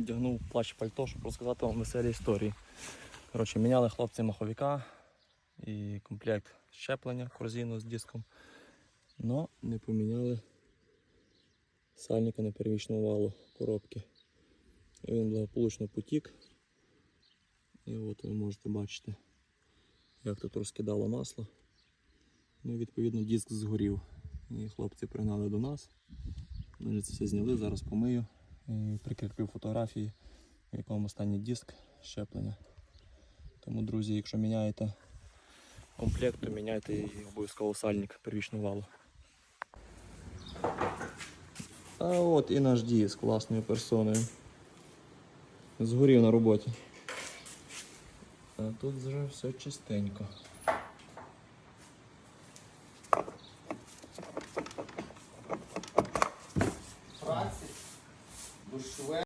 вдягнув плащ пальто, щоб розказати вам веселі історії. Коротше, міняли хлопці маховика і комплект щеплення, корзину з диском. Но не поміняли сальника на непереміщеного валу коробки. Він благополучно потік. І от ви можете бачити, як тут розкидало масло. Ну і відповідно диск згорів. І хлопці пригнали до нас. Вони це все зняли, зараз помию і прикріплю фотографії, в якому стані диск щеплення. Тому, друзі, якщо міняєте комплект, то міняйте і обов'язково сальник первічного валу. А от і наш диск власною персоною. Згорів на роботі. А тут вже все чистенько. душеве.